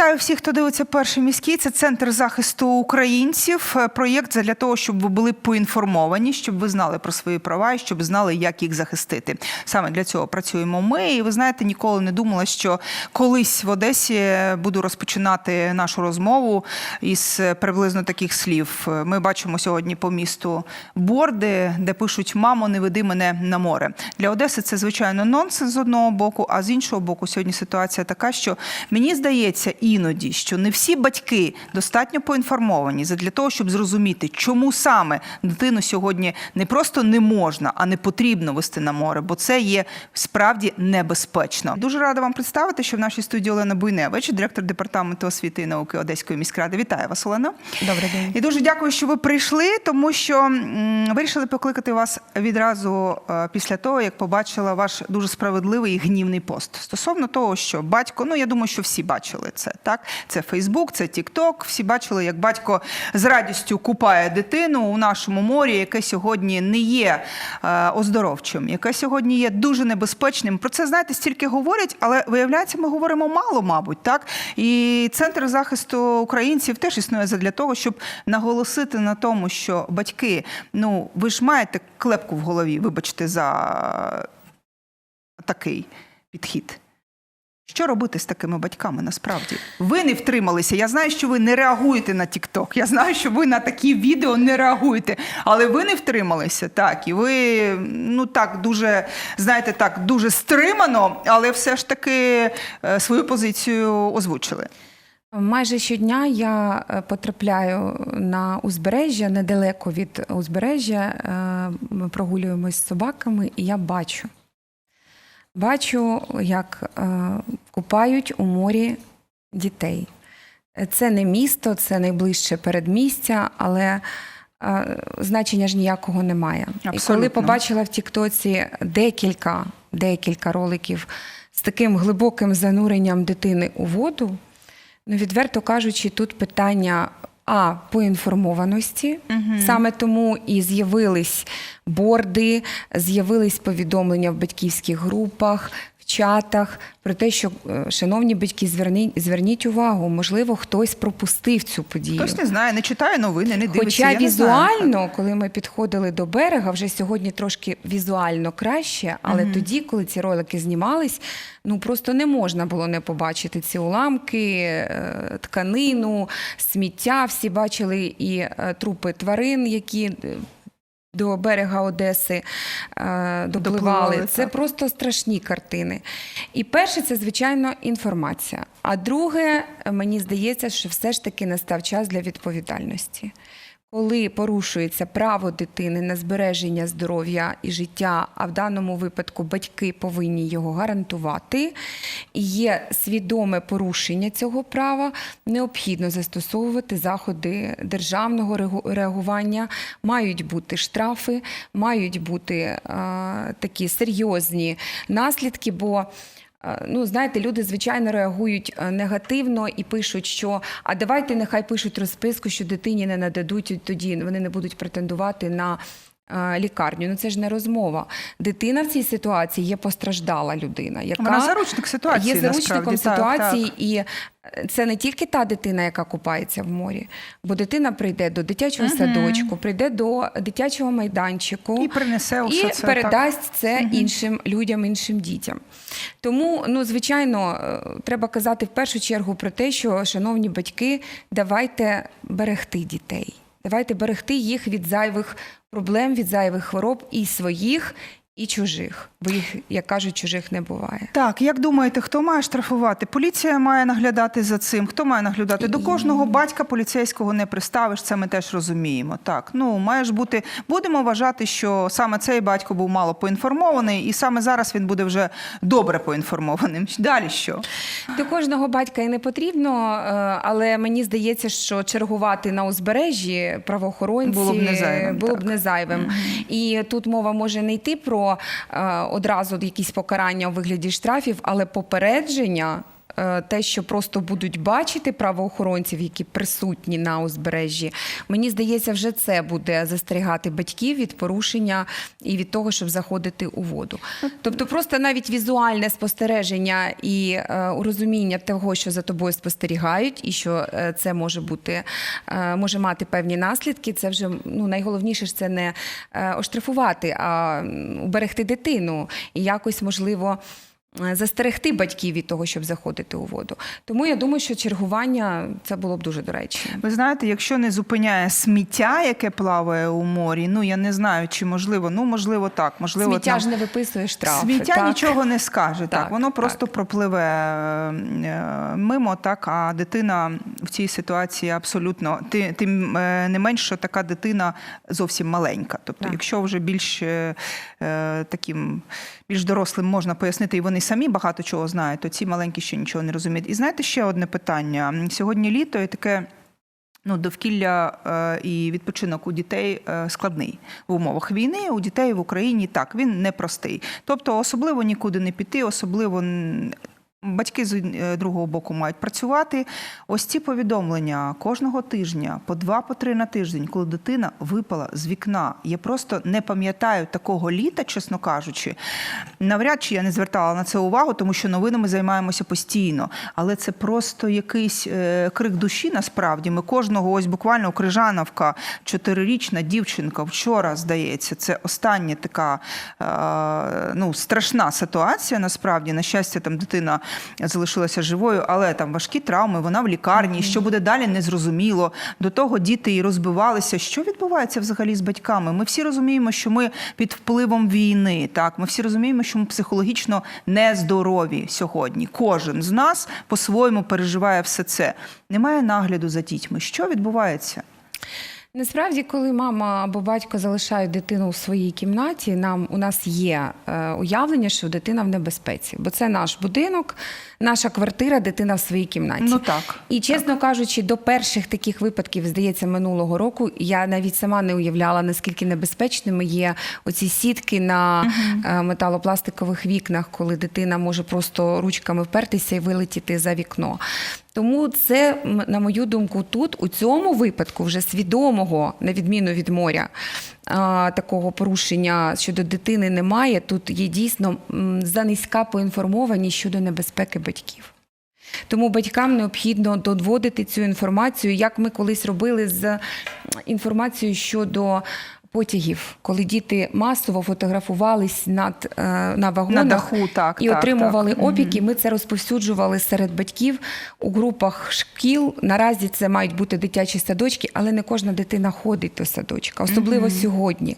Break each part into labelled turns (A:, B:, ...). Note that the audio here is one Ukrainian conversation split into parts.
A: Вітаю всіх, хто дивиться перший міський. Це центр захисту українців. Е, Проєкт для того, щоб ви були поінформовані, щоб ви знали про свої права і щоб знали, як їх захистити. Саме для цього працюємо ми. І ви знаєте, ніколи не думала, що колись в Одесі буду розпочинати нашу розмову із приблизно таких слів. Ми бачимо сьогодні по місту борди, де пишуть Мамо, не веди мене на море. Для Одеси це звичайно нонсенс з одного боку, а з іншого боку, сьогодні ситуація така, що мені здається іноді, що не всі батьки достатньо поінформовані для того, щоб зрозуміти, чому саме дитину сьогодні не просто не можна, а не потрібно вести на море, бо це є справді небезпечно. Дуже рада вам представити, що в нашій студії Олена Буйневич, директор департаменту освіти і науки Одеської міськради. Вітаю вас, Олено.
B: Добрий день.
A: І дуже дякую, що ви прийшли, тому що м, вирішили покликати вас відразу е, після того, як побачила ваш дуже справедливий і гнівний пост стосовно того, що батько, ну я думаю, що всі бачили це. Так, це Фейсбук, це Тікток. Всі бачили, як батько з радістю купає дитину у нашому морі, яке сьогодні не є е, оздоровчим, яке сьогодні є дуже небезпечним. Про це знаєте, стільки говорять, але виявляється, ми говоримо мало, мабуть, так. І центр захисту українців теж існує для того, щоб наголосити на тому, що батьки, ну ви ж маєте клепку в голові, вибачте, за такий підхід. Що робити з такими батьками насправді? Ви не втрималися. Я знаю, що ви не реагуєте на TikTok. Я знаю, що ви на такі відео не реагуєте, але ви не втрималися. Так, і ви ну так дуже знаєте, так дуже стримано, але все ж таки е, свою позицію озвучили.
B: Майже щодня я е, потрапляю на узбережжя недалеко від узбережжя. е, Ми прогулюємось з собаками, і я бачу. Бачу, як е, купають у морі дітей. Це не місто, це найближче передмістя, але е, значення ж ніякого немає. І коли побачила в Тіктоці декілька, декілька роликів з таким глибоким зануренням дитини у воду, ну, відверто кажучи, тут питання а поінформованості. Саме тому і з'явились борди, з'явились повідомлення в батьківських групах, чатах про те, що, е, шановні батьки, зверніть, зверніть увагу, можливо, хтось пропустив цю подію.
A: Хтось не знає, не читає новини, не дивиться.
B: Хоча
A: я не знаю.
B: візуально, коли ми підходили до берега, вже сьогодні трошки візуально краще, але тоді, коли ці ролики знімались, ну просто не можна було не побачити ці уламки, е, тканину, сміття. Всі бачили і е, трупи тварин, які. До берега Одеси е. Допливали, Це
A: так.
B: просто страшні картини. І перше, це звичайно інформація. А друге, мені здається, що все ж таки настав час для відповідальності. Коли порушується право дитини на збереження здоров'я і життя, а в даному випадку батьки повинні його гарантувати, і є свідоме порушення цього права, необхідно застосовувати заходи державного реагування. Мають бути штрафи, мають бути е, такі серйозні наслідки, бо Ну, знаєте, люди звичайно реагують е, негативно і пишуть, що а давайте нехай пишуть розписку, що дитині не нададуть, тоді вони не будуть претендувати на е, лікарню. Ну це ж не розмова. Дитина в цій ситуації є постраждала людина, яка
A: Вона заручник ситуації,
B: є заручником
A: насправді.
B: Ситуації,
A: так.
B: і е, це не тільки та дитина, яка купається в морі, бо дитина прийде до дитячого садочку, прийде до дитячого майданчику
A: І принесе усе
B: і
A: це,
B: передасть це іншим людям, іншим дітям. Тому, ну звичайно, е, треба казати в першу чергу про те, що, шановні батьки, давайте берегти дітей. Давайте берегти їх від зайвих проблем, від зайвих хвороб і своїх, і чужих. Бо їх, як кажуть, чужих не буває.
A: Так, як думаєте, хто має штрафувати? Поліція має наглядати за цим. Хто має наглядати? До кожного батька поліцейського не приставиш. Це ми теж розуміємо. Так, ну має ж бути. Будемо вважати, що саме цей батько був мало поінформований, і саме зараз він буде вже добре поінформованим. Далі що?
B: До кожного батька і не потрібно, е, але мені здається, що чергувати на узбережжі правоохоронці
A: Було б не зайвим,
B: було б не зайвим. І тут мова може не йти про одразу якісь покарання у вигляді штрафів, але попередження. Е, те, що просто будуть бачити правоохоронців, які присутні на узбережжі, мені здається, вже це буде застерігати батьків від порушення і від того, щоб заходити у воду. Тобто, просто навіть візуальне спостереження і е, розуміння того, що за тобою спостерігають, і що е, це може бути може мати певні наслідки. Це вже ну найголовніше ж це не оштрафувати, а уберегти дитину і якось можливо. Е, Застерегти батьків від того, щоб заходити у воду. Тому я думаю, що чергування це було б дуже доречно.
A: Ви знаєте, якщо не зупиняє сміття, яке плаває у морі, ну я не знаю, чи можливо, ну можливо так, можливо
B: Сміття
A: там-
B: ж не виписує штрафи.
A: Сміття
B: так?
A: нічого не скаже, так,
B: Так,
A: воно
B: так.
A: просто пропливе е, мимо, так, а дитина в цій ситуації абсолютно, тим е, не менш, що така дитина зовсім маленька. Тобто,
B: Так.
A: якщо вже більш таким більш дорослим можна пояснити, і вони самі багато чого знають, то ці маленькі ще нічого не розуміють. І знаєте, ще одне питання. Сьогодні літо і таке. Ну, довкілля е, і відпочинок у дітей е, складний в умовах війни. У дітей в Україні так він непростий. Тобто, особливо нікуди не піти, особливо батьки з е, другого боку мають працювати. Ось ці повідомлення кожного тижня, по два, по три на тиждень, коли дитина випала з вікна. Я просто не пам'ятаю такого літа, чесно кажучи. Навряд чи я не звертала на це увагу, тому що новинами займаємося постійно. Але це просто якийсь е, крик душі. Насправді ми кожного, ось буквально Крижановка, чотирирічна дівчинка. Вчора здається, це остання така е, ну, страшна ситуація. Насправді, на щастя, там дитина залишилася живою, але там важкі травми, вона в лікарні. Що буде далі, незрозуміло. До того діти і розбивалися. Що відбувається взагалі з батьками? Ми всі розуміємо, що ми під впливом війни. Так, ми всі розуміємо, що ми психологічно нездорові сьогодні. Кожен з нас по-своєму переживає все це. Немає нагляду за дітьми. Що відбувається?
B: Насправді, коли мама або батько залишають дитину у своїй кімнаті, нам у нас є е, уявлення, що дитина в небезпеці, бо це наш будинок, наша квартира, дитина в своїй кімнаті.
A: Ну так.
B: І чесно кажучи, до перших таких випадків, здається, минулого року я навіть сама не уявляла, наскільки небезпечними є оці сітки на е, металопластикових вікнах, коли дитина може просто ручками впертися і вилетіти за вікно. Тому це, на мою думку, тут у цьому випадку вже свідомого, на відміну від моря, такого порушення щодо дитини немає. Тут є дійсно занизька поінформованість щодо небезпеки батьків. Тому батькам необхідно доводити цю інформацію, як ми колись робили з інформацією щодо потягів, коли діти масово фотографувались над е, на вагонах
A: На даху, так,
B: і
A: так,
B: отримували
A: так.
B: опіки. Ми це розповсюджували серед батьків у групах шкіл. Наразі це мають бути дитячі садочки, але не кожна дитина ходить до садочка, особливо сьогодні.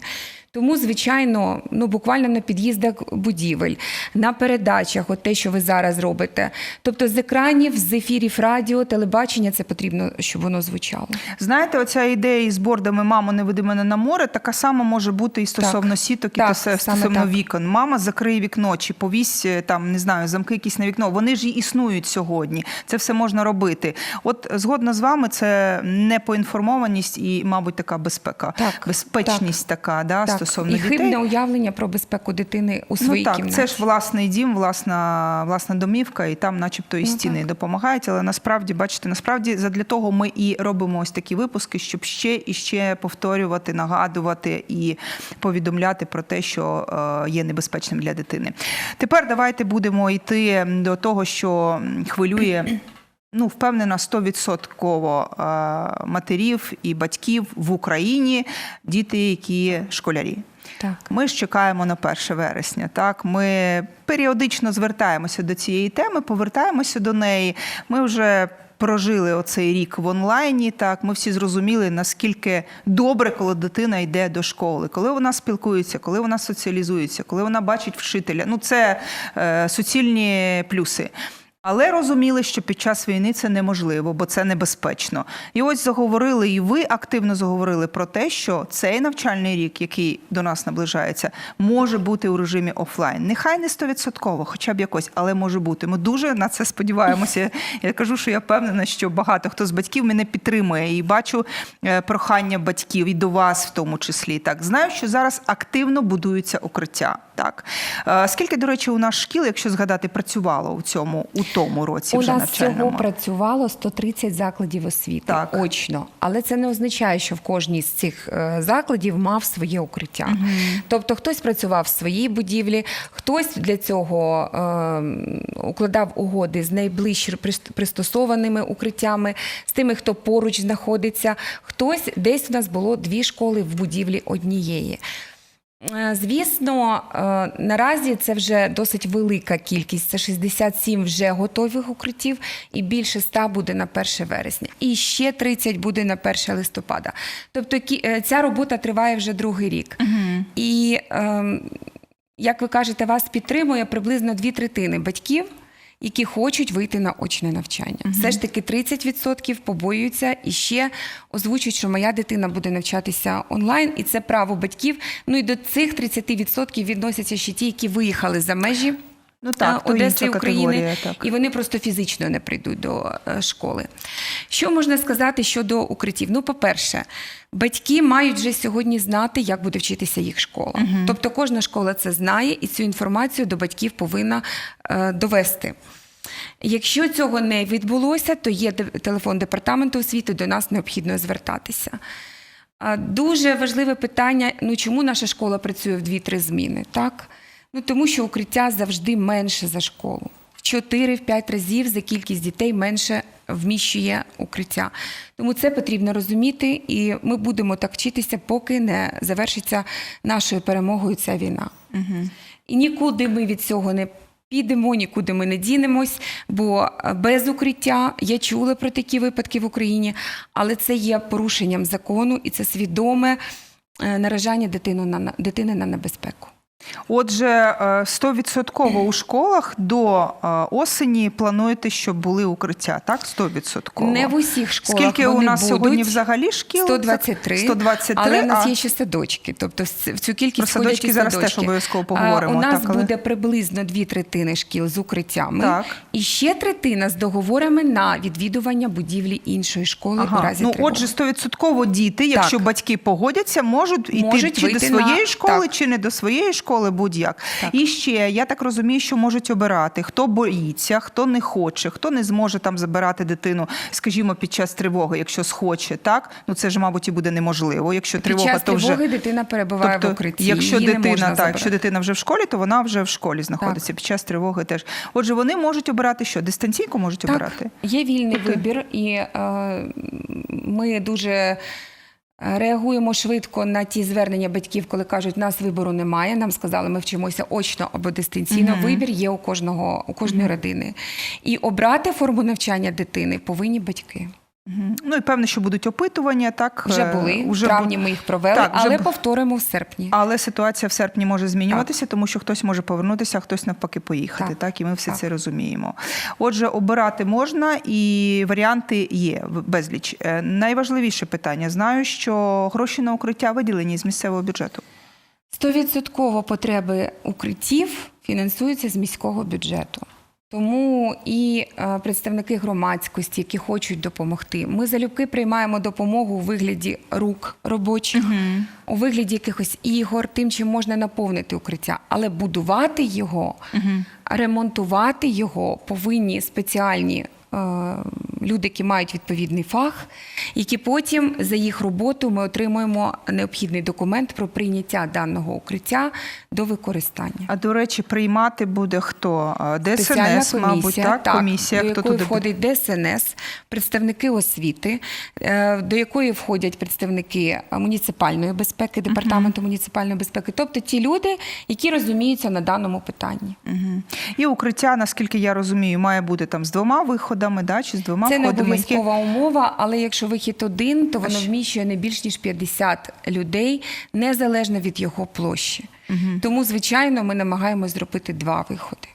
B: Тому, звичайно, ну буквально на під'їздах будівель, на передачах, от те, що ви зараз робите. Тобто з екранів, з ефірів радіо, телебачення, це потрібно, щоб воно звучало.
A: Знаєте, оця ідея із бордами Мамо, не веди мене на море, така сама може бути і стосовно
B: Так.
A: сіток, і
B: Так,
A: то стосовно
B: так.
A: вікон. Мама закриє вікно, чи повісь е, там, не знаю, замки якісь на вікно. Вони ж і існують сьогодні. Це все можна робити. От згодна з вами, це непоінформованість і, мабуть, така безпека,
B: Так,
A: безпечність така, да,
B: Так,
A: стосовно
B: і
A: дітей.
B: хибне уявлення про безпеку дитини у своїй
A: ну, так,
B: кімнаті.
A: це ж власний дім, власна, власна домівка, і там, начебто, і
B: Ну,
A: стіни
B: так.
A: допомагають. Але насправді, бачите, насправді задля того ми і робимо ось такі випуски, щоб ще і ще повторювати, нагадувати і повідомляти про те, що е, є небезпечним для дитини. Тепер давайте будемо йти до того, що хвилює. Ну, впевнена, 100% е, матерів і батьків в Україні діти, які школярі.
B: Так.
A: Ми ж чекаємо на 1 вересня. Так, ми періодично звертаємося до цієї теми, повертаємося до неї. Ми вже прожили оцей рік в онлайні. Так, ми всі зрозуміли, наскільки добре, коли дитина йде до школи, коли вона спілкується, коли вона соціалізується, коли вона бачить вчителя. Ну, це е, суцільні плюси. Але розуміли, що під час війни це неможливо, бо це небезпечно. І ось заговорили, і ви активно заговорили про те, що цей навчальний рік, який до нас наближається, може бути у режимі офлайн. Нехай не стовідсотково, хоча б якось, але може бути. Ми дуже на це сподіваємося. Я кажу, що я впевнена, що багато хто з батьків мене підтримує і бачу е, прохання батьків і до вас, в тому числі. Так знаю, що зараз активно будуються укриття. Так Е, скільки, до речі, у нас шкіл, якщо згадати, працювало у цьому у тому році
B: У
A: вже
B: нас всього
A: навчальному?
B: працювало 130 закладів освіти
A: Так.
B: очно, але це не означає, що в кожній з цих е, закладів мав своє укриття. Тобто хтось працював в своїй будівлі, хтось для цього е, укладав угоди з найближче прис- пристосованими укриттями, з тими, хто поруч знаходиться. Хтось десь у нас було дві школи в будівлі однієї. Е, Звісно, е, наразі це вже досить велика кількість. Це 67 вже готових укриттів, і більше 100 буде на 1 вересня. І ще 30 буде на 1 листопада. Тобто е, ця робота триває вже другий рік. І, ем, як ви кажете, вас підтримує приблизно дві третини батьків. Які хочуть вийти на очне навчання, все ж таки 30% побоюються і ще озвучують, що моя дитина буде навчатися онлайн, і це право батьків. Ну і до цих 30% відносяться ще ті, які виїхали за межі
A: Ну так,
B: е, Одеси і України,
A: так.
B: і вони просто фізично не прийдуть до е, школи. Що можна сказати щодо укриттів? Ну, по-перше, батьки мають вже сьогодні знати, як буде вчитися їх школа. Тобто кожна школа це знає, і цю інформацію до батьків повинна е, довести. Якщо цього не відбулося, то є телефон департаменту освіти, до нас необхідно звертатися. Дуже важливе питання: ну чому наша школа працює в 2-3 зміни? Так? Ну тому що укриття завжди менше за школу. В 4-5 разів за кількість дітей менше вміщує укриття. Тому це потрібно розуміти, і ми будемо так вчитися, поки не завершиться нашою перемогою ця війна. І нікуди ми від цього не підемо, нікуди ми не дінемось, бо без укриття я чула про такі випадки в Україні, але це є порушенням закону і це свідоме е, наражання дитини на небезпеку.
A: Отже, е, 100% у школах до е, осені плануєте, щоб були укриття, так? 100%.
B: Не в усіх школах
A: Скільки у нас
B: будуть.
A: сьогодні взагалі шкіл?
B: 123,
A: 123,
B: але в нас є ще садочки. Тобто в цю кількість
A: Про садочки
B: входять і
A: зараз
B: садочки.
A: теж обов'язково поговоримо,
B: У нас
A: так, але-
B: буде приблизно дві третини шкіл з укриттями,
A: Так.
B: і ще третина з договорами на відвідування будівлі іншої школи у разі
A: Ну,
B: тривоги.
A: отже, 100% діти, якщо
B: Так.
A: батьки погодяться, можуть йти чи до своєї
B: на-
A: школи,
B: так.
A: чи не до своєї школи, будь-як.
B: Так.
A: І ще, я так розумію, що можуть обирати, хто боїться, хто не хоче, хто не зможе там забирати дитину, скажімо, під час тривоги, якщо схоче, так? Ну це ж, мабуть, і буде неможливо. Якщо
B: Під
A: тривога,
B: час
A: то вже
B: тривоги дитина перебуває в укритті.
A: якщо
B: її не
A: дитина,
B: можна
A: так,
B: забирати.
A: якщо дитина вже в школі, то вона вже в школі знаходиться. Під час тривоги теж. Отже, вони можуть обирати що? Дистанційку можуть
B: Так,
A: обирати?
B: є вільний
A: Тобто-
B: вибір, і е, ми дуже реагуємо швидко на ті звернення батьків, коли кажуть, нас вибору немає. Нам сказали, ми вчимося очно або дистанційно. Вибір є у кожного у кожної родини. І обрати форму навчання дитини повинні батьки.
A: Ну і певно, що будуть опитування, так
B: Вже
A: е,
B: були
A: уже
B: в травні.
A: бу-
B: Ми їх провели,
A: Так, вже
B: але
A: б-
B: повторимо в серпні.
A: Але ситуація в серпні може змінюватися, тому що хтось може повернутися, а хтось навпаки поїхати. Так,
B: Так.
A: і ми все
B: Так.
A: це розуміємо. Отже, обирати можна і варіанти є безліч. Е, Найважливіше питання: знаю, що гроші на укриття виділені з місцевого бюджету.
B: Стовідсотково потреби укриттів фінансуються з міського бюджету. Тому і е, представники громадськості, які хочуть допомогти, ми залюбки приймаємо допомогу у вигляді рук робочих, у вигляді якихось ігор, тим, чим можна наповнити укриття, але будувати його, ремонтувати його повинні спеціальні. Е, Люди, які мають відповідний фах, які потім за їх роботу ми отримуємо необхідний документ про прийняття даного укриття до використання.
A: А до речі, приймати буде хто? Е,
B: Спеціальна
A: ДСНС, мабуть, так? комісія,
B: до
A: хто
B: якої
A: туди буде?
B: входить ДСНС, представники освіти, е, до якої входять представники муніципальної безпеки, департаменту муніципальної безпеки, тобто ті люди, які розуміються на даному питанні.
A: Мгм. І укриття, наскільки я розумію, має бути там з двома виходами, да? чи з двома
B: Це не
A: Це не
B: обов'язкова умова, але якщо вихід один, то воно вміщує не більш ніж 50 людей, незалежно від його площі. Тому, звичайно, ми намагаємось зробити два виходи.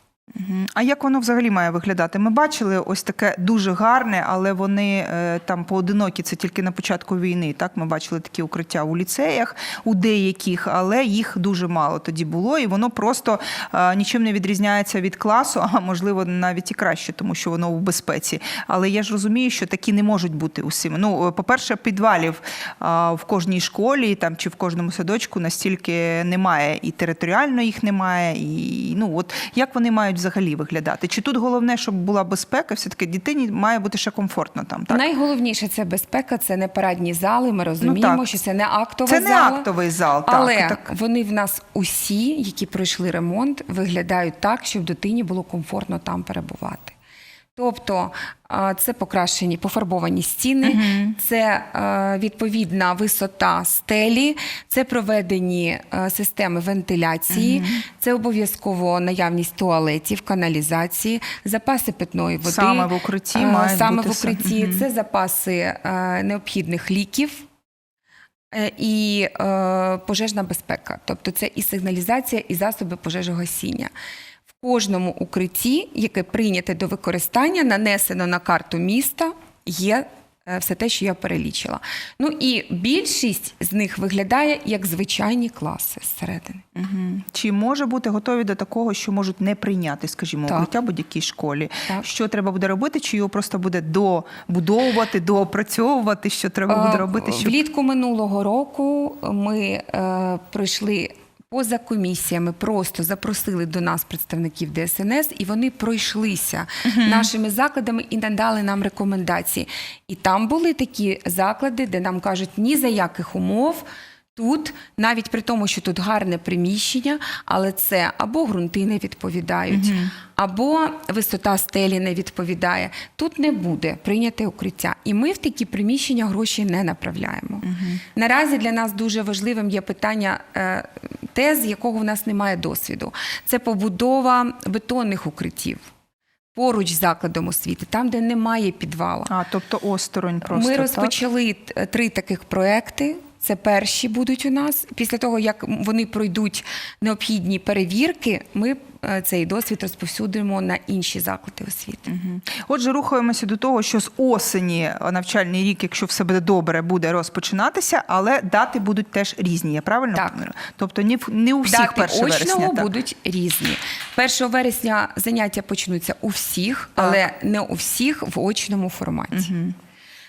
A: А як воно взагалі має виглядати? Ми бачили ось таке дуже гарне, але вони е, там поодинокі. Це тільки на початку війни. Так, ми бачили такі укриття у ліцеях, у деяких, але їх дуже мало тоді було, і воно просто е, нічим не відрізняється від класу, а можливо навіть і краще, тому що воно у безпеці. Але я ж розумію, що такі не можуть бути усіми. Ну, е, по-перше, підвалів в кожній школі там чи в кожному садочку настільки немає, і територіально їх немає, і ну от як вони мають взагалі виглядати? Чи тут головне, щоб була безпека? Все таки дитині має бути ще комфортно там. Так
B: Найголовніше це безпека, це не парадні зали. Ми розуміємо,
A: ну,
B: що це не актова
A: це не
B: зала.
A: актовий зал, так,
B: Але
A: так.
B: вони в нас усі, які пройшли ремонт, виглядають так, щоб дитині було комфортно там перебувати. Тобто це покращені пофарбовані стіни, це е, відповідна висота стелі, це проведені е, системи вентиляції, це обов'язково наявність туалетів, каналізації, запаси питної води.
A: Саме в укритті
B: Е,
A: мають
B: саме
A: бути
B: в укритті.
A: Мгм.
B: Це запаси необхідних ліків. І е, пожежна безпека, тобто це і сигналізація, і засоби пожежогасіння. Кожному укритті, яке прийняте до використання, нанесено на карту міста, є е, все те, що я перелічила. Ну і більшість з них виглядає як звичайні класи зсередини.
A: Мгм. Чи може бути готові до такого, що можуть не прийняти, скажімо,
B: Так.
A: укриття будь-якій школі?
B: Так.
A: Що треба буде робити? Чи його просто буде добудовувати, доопрацьовувати? Що треба буде
B: Е,
A: робити? Щоб...
B: Влітку минулого року ми е, пройшли поза комісіями, просто запросили до нас представників ДСНС, і вони пройшлися нашими закладами і надали нам рекомендації. І там були такі заклади, де нам кажуть, ні за яких умов. Тут, навіть при тому, що тут гарне приміщення, але це або ґрунти не відповідають, або висота стелі не відповідає. Тут не буде прийняте укриття. І ми в такі приміщення гроші не направляємо. Наразі для нас дуже важливим є питання е, те, з якого в нас немає досвіду. Це побудова бетонних укриттів. Поруч з закладом освіти, там, де немає підвала.
A: А, тобто осторонь просто,
B: Ми розпочали так? три таких проекти. Це перші будуть у нас. Після того, як вони пройдуть необхідні перевірки, ми цей досвід розповсюдимо на інші заклади освіти.
A: Отже, рухаємося до того, що з осені е, навчальний рік, якщо все буде добре, буде розпочинатися, але дати будуть теж різні. Я правильно
B: Так.
A: Тобто не, в- не у всіх
B: Дати
A: 1
B: очного
A: вересня. Так.
B: будуть різні. 1 вересня заняття почнуться у всіх,
A: Так.
B: але не у всіх в очному форматі.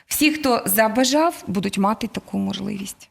B: Всі, хто забажав, будуть мати таку можливість.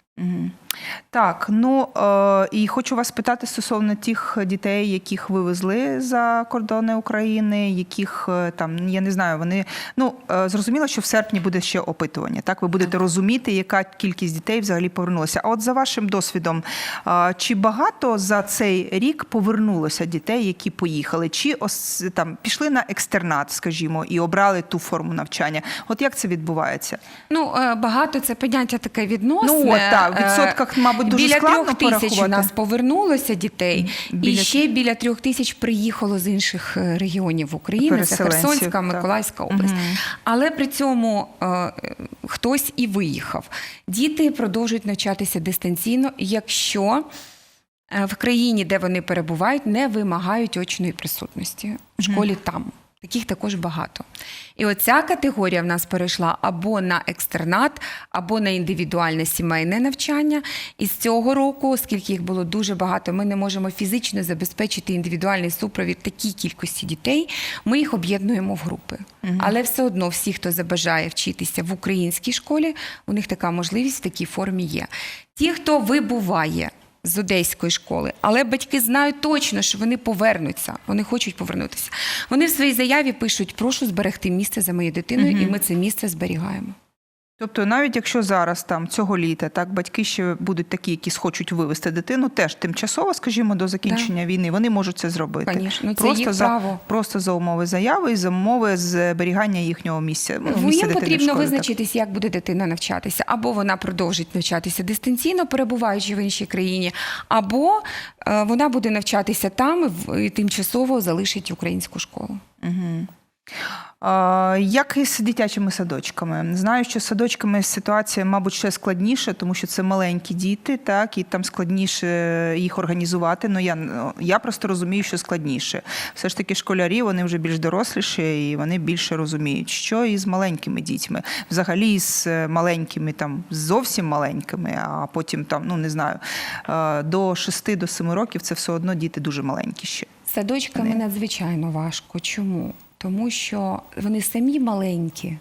A: Так, ну е, і хочу вас питати стосовно тих дітей, яких ви везли за кордони України, яких е, там я не знаю, вони ну е, зрозуміло, що в серпні буде ще опитування. Так, ви будете розуміти, яка кількість дітей взагалі повернулася. А от за вашим досвідом, е, чи багато за цей рік повернулося дітей, які поїхали, чи ос, там пішли на екстернат, скажімо, і обрали ту форму навчання? От як це відбувається?
B: Ну, е, багато це поняття таке відносне.
A: Ну, от, так, в
B: Е,
A: відсотках, мабуть, дуже
B: біля
A: складно
B: трьох тисяч у нас повернулося дітей,
A: Біля-
B: і ще біля трьох тисяч приїхало з інших е, регіонів України. Це Херсонська. Миколаївська область. Але при цьому е, хтось і виїхав. Діти продовжують навчатися дистанційно, якщо е, в країні, де вони перебувають, не вимагають очної присутності в школі там. Таких також багато. І оця категорія в нас перейшла або на екстернат, або на індивідуальне сімейне навчання. І з цього року, оскільки їх було дуже багато, ми не можемо фізично забезпечити індивідуальний супровід такій кількості дітей. Ми їх об'єднуємо в групи. Але все одно всі, хто забажає вчитися в українській школі, у них така можливість в такій формі є. Ті, хто вибуває з одеської школи, але батьки знають точно, що вони повернуться, вони хочуть повернутися. Вони в своїй заяві пишуть: прошу зберегти місце за моєю дитиною, і ми це місце зберігаємо.
A: Тобто, навіть якщо зараз там цього літа так батьки ще будуть такі, які схочуть вивести дитину, теж тимчасово, скажімо, до закінчення війни, вони можуть це зробити.
B: Конечно, ну, це
A: просто
B: їх
A: за
B: право.
A: просто за умови заяви і за умови зберігання їхнього місця. ну, місця
B: Їм потрібно
A: так.
B: визначитись, як буде дитина навчатися. Або вона продовжить навчатися дистанційно, перебуваючи в іншій країні, або е, вона буде навчатися там в- і тимчасово залишить українську школу.
A: А, Як із дитячими садочками? Знаю, що з садочками ситуація, мабуть, ще складніша, тому що це маленькі діти, так і там складніше їх організувати. Ну я ну, я просто розумію, що складніше. Все ж таки, школярі вони вже більш доросліші і вони більше розуміють, що із маленькими дітьми, взагалі з маленькими, там зовсім маленькими, а потім там, ну не знаю, до 6 до 7 років це все одно діти дуже маленькі ще.
B: З Садочками надзвичайно важко. Чому? Тому що вони самі маленькі,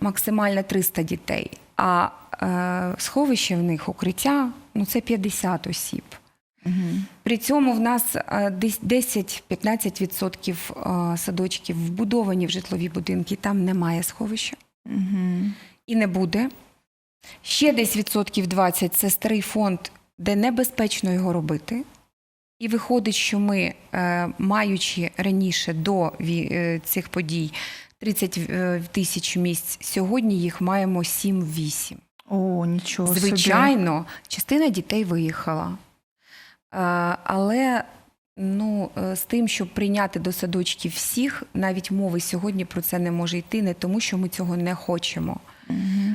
B: максимально 300 дітей, а е, сховище в них укриття ну це 50 осіб. При цьому в нас е, десь 10-15% е, садочків вбудовані в житлові будинки, там немає сховища і не буде. Ще десь відсотків 20 – це старий фонд, де небезпечно його робити. І виходить, що ми, е, маючи раніше до е, цих подій 30 е, тисяч місць, сьогодні їх маємо 7-8.
A: О, нічого собі.
B: Звичайно, частина дітей виїхала. Але ну, з тим, щоб прийняти до садочків всіх, навіть мови сьогодні про це не може йти, не тому, що ми цього не хочемо.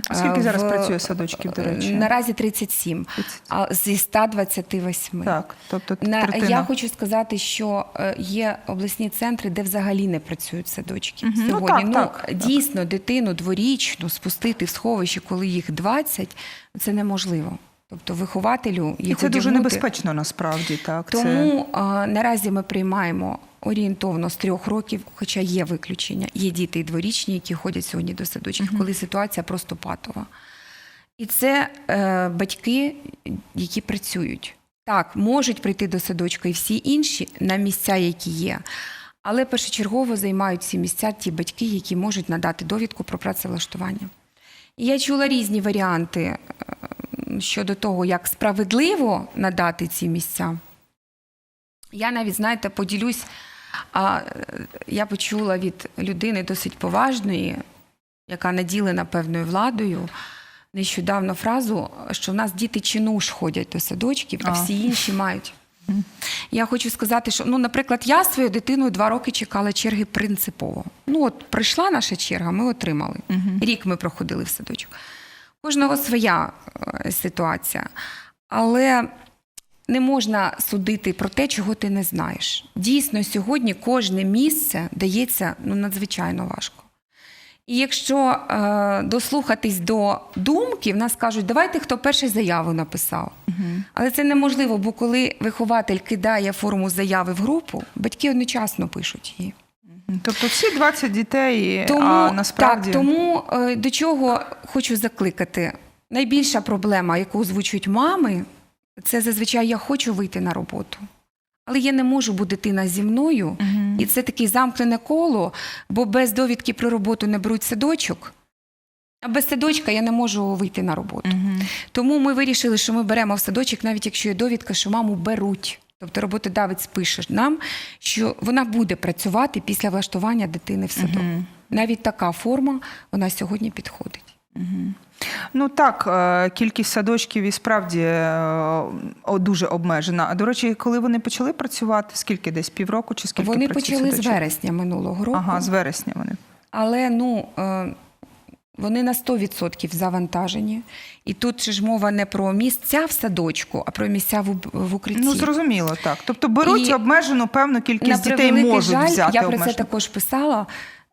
A: А скільки зараз
B: в-
A: працює садочків, до речі?
B: Наразі 37,
A: 30.
B: а зі 128.
A: Так, тобто
B: На, я хочу сказати, що е, є обласні центри, де взагалі не працюють садочки.
A: сьогодні? Ну, так, ну так,
B: дійсно дитину дворічну спустити в сховище, коли їх 20, це неможливо. Тобто вихователю
A: І
B: їх
A: це дуже
B: одягнути-
A: небезпечно насправді. Так, це...
B: Тому а, наразі ми приймаємо орієнтовно з трьох років, хоча є виключення. Є діти і дворічні, які ходять сьогодні до садочків, коли ситуація просто патова. І це е, батьки, які працюють. Так, можуть прийти до садочка і всі інші на місця, які є. Але першочергово займають ці місця ті батьки, які можуть надати довідку про працевлаштування. І я чула різні варіанти е, щодо того, як справедливо надати ці місця. Я навіть, знаєте, поділюсь, а, я почула від людини досить поважної, яка наділена певною владою, нещодавно фразу, що в нас діти чинуш ходять до садочків, а
A: А.
B: всі інші мають. Я хочу сказати, що, ну, наприклад, я з своєю дитиною два роки чекала черги принципово. Ну, от прийшла наша черга, ми отримали. Рік ми проходили в садочок. Кожного своя е, ситуація. Але не можна судити про те, чого ти не знаєш. Дійсно, сьогодні кожне місце дається ну, надзвичайно важко. І якщо е, дослухатись до думки, в нас кажуть, давайте хто перший заяву написав. Але це неможливо, бо коли вихователь кидає форму заяви в групу, батьки одночасно пишуть її.
A: Тобто всі 20 дітей,
B: Тому,
A: а насправді
B: так, тому е, до чого хочу закликати. Найбільша проблема, яку озвучують мами, це зазвичай я хочу вийти на роботу. Але я не можу, бо дитина зі мною.
A: Мгм.
B: І це таке замкнене коло, бо без довідки про роботу не беруть садочок. А без садочка я не можу вийти на роботу.
A: Мгм.
B: Тому ми вирішили, що ми беремо в садочок, навіть якщо є довідка, що маму беруть. Тобто роботодавець пише нам, що вона буде працювати після влаштування дитини в садок.
A: Мгм.
B: Навіть така форма вона сьогодні підходить.
A: Ну так, е, кількість садочків і справді е, дуже обмежена. А до речі, коли вони почали працювати, скільки десь півроку чи скільки
B: Вони почали з вересня минулого року,
A: Ага, з вересня вони.
B: але ну. Вони на 100% завантажені. І тут ж мова не про місця в садочку, а про місця в, в укритті.
A: Ну зрозуміло, так. Тобто беруть
B: І
A: обмежену певну кількість
B: на
A: дітей можуть
B: жаль,
A: взяти
B: я про це також писала.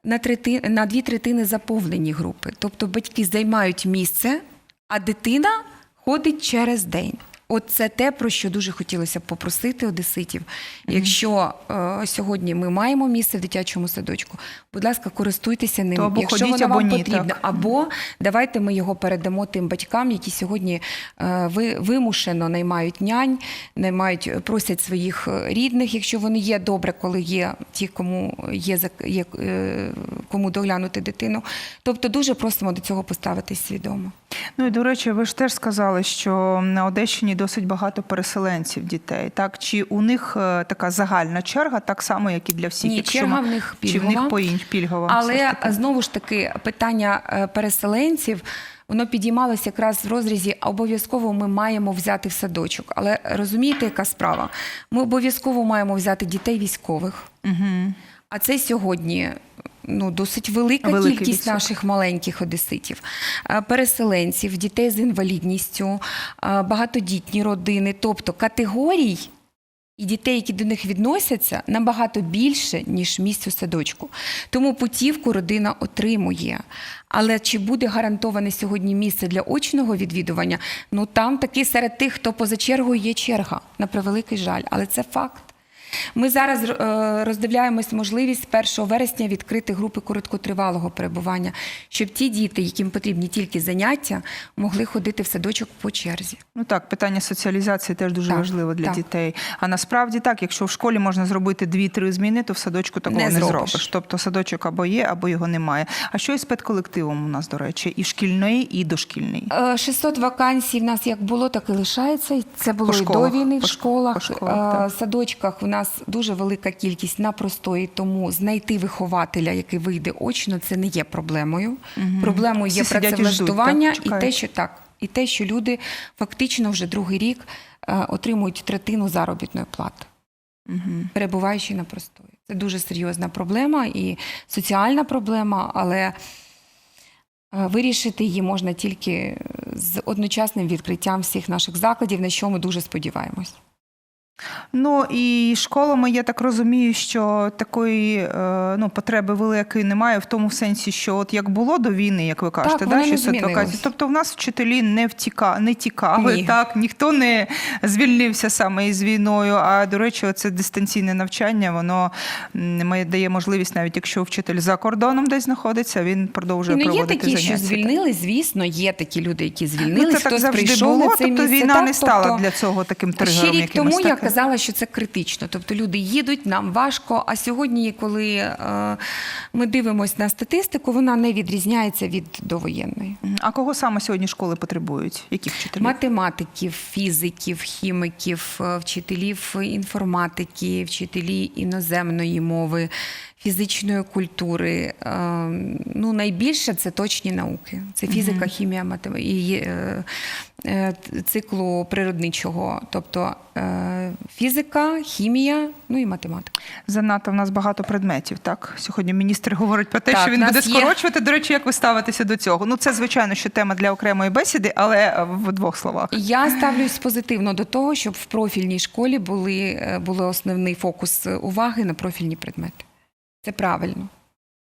B: На, трети, на дві третини заповнені групи. Тобто батьки займають місце, а дитина ходить через день. От це те, про що дуже хотілося б попросити одеситів. Якщо е, сьогодні ми маємо місце в дитячому садочку, будь ласка, користуйтеся ним.
A: Або
B: Якщо
A: ходіть,
B: воно
A: або
B: вам
A: ні,
B: потрібно,
A: так.
B: або давайте ми його передамо тим батькам, які сьогодні е, ви, вимушено наймають нянь, наймають, просять своїх е, рідних, якщо вони є добре, коли є ті, кому є, є е, кому доглянути дитину. Тобто дуже просимо до цього поставитись свідомо.
A: Ну і до речі, ви ж теж сказали, що на Одещині досить багато переселенців дітей. Так чи у них е, така загальна черга, так само, як і для всіх?
B: Ні,
A: якщо
B: черга в них
A: чи в
B: пільгова.
A: них поінь пільгова?
B: Але знову ж таки питання е, переселенців. Воно підіймалося якраз в розрізі, обов'язково ми маємо взяти в садочок. Але розумієте, яка справа? Ми обов'язково маємо взяти дітей військових.
A: Мгм.
B: А це сьогодні ну, досить велика
A: Великий
B: кількість
A: відсоток.
B: наших маленьких одеситів, Е, переселенців, дітей з інвалідністю, е, багатодітні родини, тобто категорій. І дітей, які до них відносяться, набагато більше, ніж місць у садочку. Тому путівку родина отримує. Але чи буде гарантоване сьогодні місце для очного відвідування? Ну там таки серед тих, хто поза чергою, є черга, на превеликий жаль. Але це факт. Ми зараз е, роздивляємось можливість 1 вересня відкрити групи короткотривалого перебування, щоб ті діти, яким потрібні тільки заняття, могли ходити в садочок по черзі.
A: Ну так, питання соціалізації теж дуже
B: Так,
A: важливо для
B: так.
A: дітей. А насправді так, якщо в школі можна зробити дві-три зміни, то в садочку такого
B: Не
A: не,
B: зробиш.
A: зробиш. Тобто садочок або є, або його немає. А що із педколективом у нас, до речі, і шкільний, і дошкільний?
B: Е, 600 вакансій в нас як було, так і лишається. Це було
A: По
B: і до війни в школах.
A: по школах,
B: Е,
A: так.
B: садочках у нас дуже велика кількість на простої, тому знайти вихователя, який вийде очно, це не є проблемою. Проблемою
A: Всі
B: є
A: сидять і ждуть,
B: працевлаштування
A: так?
B: і те, що так, і те, що люди фактично вже другий рік е, отримують третину заробітної плати.
A: Угу.
B: перебуваючи на простої. Це дуже серйозна проблема і соціальна проблема, але е, вирішити її можна тільки з одночасним відкриттям всіх наших закладів, на що ми дуже сподіваємось.
A: Ну і школами, я так розумію, що такої е, ну, потреби великої немає в тому сенсі, що от як було до війни, як ви кажете,
B: воно
A: да,
B: не
A: 600 вакансій. Тобто в нас вчителі не втіка, не тікали,
B: Ні.
A: так ніхто не звільнився саме із війною. А до речі, це дистанційне навчання, воно дає можливість, навіть якщо вчитель за кордоном десь знаходиться, він продовжує
B: ну, є
A: проводити
B: такі, що
A: заняття.
B: звільнились, звісно, є такі люди, які
A: Ну,
B: звільнились,
A: це так завжди
B: прийшов
A: було,
B: на це
A: тобто
B: місце.
A: війна
B: так,
A: не стала
B: тобто,
A: для цього таким тригером. якимось, так?
B: Казала, що це критично. Тобто люди їдуть, нам важко. А сьогодні, коли е, ми дивимося на статистику, вона не відрізняється від довоєнної.
A: А кого саме сьогодні школи потребують? Яких вчителів?
B: Математиків, фізиків, хіміків, е, вчителів інформатики, вчителі іноземної мови, фізичної культури. Е, Ну, найбільше це точні науки. Це фізика, хімія, математика е, е, циклу природничого. Тобто фізика, хімія, ну і математика.
A: Занадто в нас багато предметів. Так сьогодні міністр говорить про те,
B: Так,
A: що він буде
B: нас є-
A: скорочувати. До речі, як ви ставитеся до цього? Ну це звичайно, що тема для окремої бесіди, але в двох словах.
B: Я ставлюсь позитивно до того, щоб в профільній школі були, були основний фокус уваги на профільні предмети. Це правильно.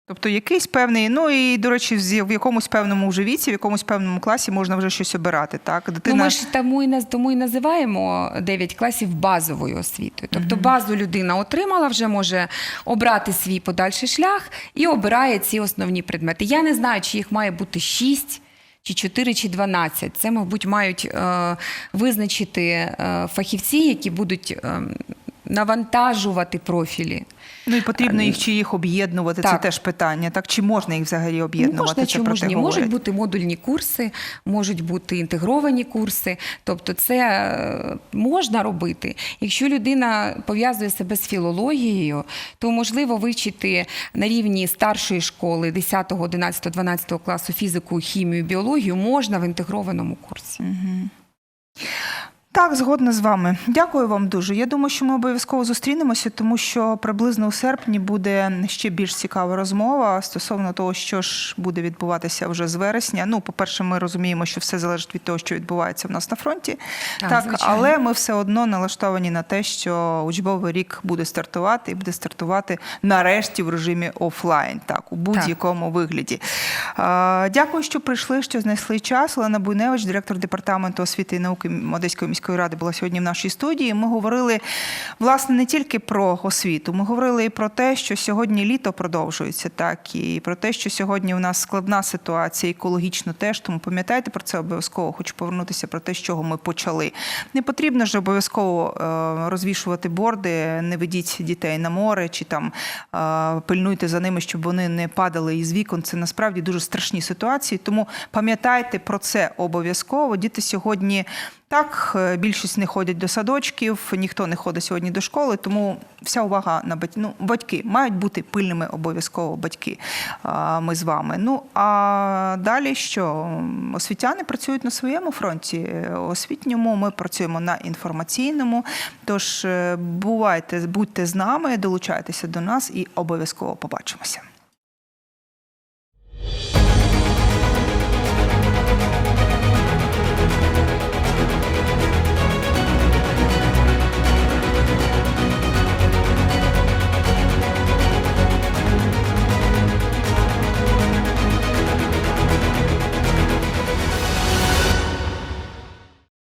A: Тобто якийсь певний, ну і до речі, в якомусь певному вже віці, в якомусь певному класі можна вже щось обирати. Так, дитина
B: Ну, ми ж тому і, тому і називаємо 9 класів базовою освітою. Тобто базу людина отримала, вже може обрати свій подальший шлях і обирає ці основні предмети. Я не знаю, чи їх має бути 6, чи 4, чи 12. Це, мабуть, мають е, визначити е, фахівці, які будуть е, навантажувати профілі.
A: Ну і потрібно їх чи їх об'єднувати. Це теж питання. Так чи можна їх взагалі об'єднувати?
B: Можна
A: Це
B: чи
A: про те
B: можна ні.
A: говорять.
B: Можуть бути модульні курси, можуть бути інтегровані курси. Тобто, це е, можна робити. Якщо людина пов'язує себе з філологією, то можливо вивчити на рівні старшої школи 10, 11, 12 класу фізику, хімію, біологію можна в інтегрованому курсі.
A: Так, згодна з вами. Дякую вам дуже. Я думаю, що ми обов'язково зустрінемося, тому що приблизно у серпні буде ще більш цікава розмова стосовно того, що ж буде відбуватися вже з вересня. Ну, по-перше, ми розуміємо, що все залежить від того, що відбувається в нас на фронті.
B: Так,
A: Так, але ми все одно налаштовані на те, що учбовий рік буде стартувати і буде стартувати нарешті в режимі офлайн, так, у будь-якому вигляді. Дякую, що прийшли, що знайшли час. Олена Буйневич, директор департаменту освіти і науки Одеської міської ради, була сьогодні в нашій студії. Ми говорили власне не тільки про освіту, ми говорили і про те, що сьогодні літо продовжується, так і про те, що сьогодні у нас складна ситуація, екологічно теж. Тому пам'ятайте про це обов'язково. Хочу повернутися про те, з чого ми почали. Не потрібно ж обов'язково е, розвішувати борди, не ведіть дітей на море чи там е, пильнуйте за ними, щоб вони не падали із вікон. Це насправді дуже страшні ситуації. Тому пам'ятайте про це обов'язково. Діти сьогодні. Так, е, більшість не ходять до садочків, ніхто не ходить сьогодні до школи, тому вся увага на батьків. Ну, батьки мають бути пильними обов'язково батьки. Ми з вами. Ну а далі що? Освітяни працюють на своєму фронті. е, Освітньому ми працюємо на інформаційному. Тож е, бувайте, будьте з нами, долучайтеся до нас і обов'язково побачимося.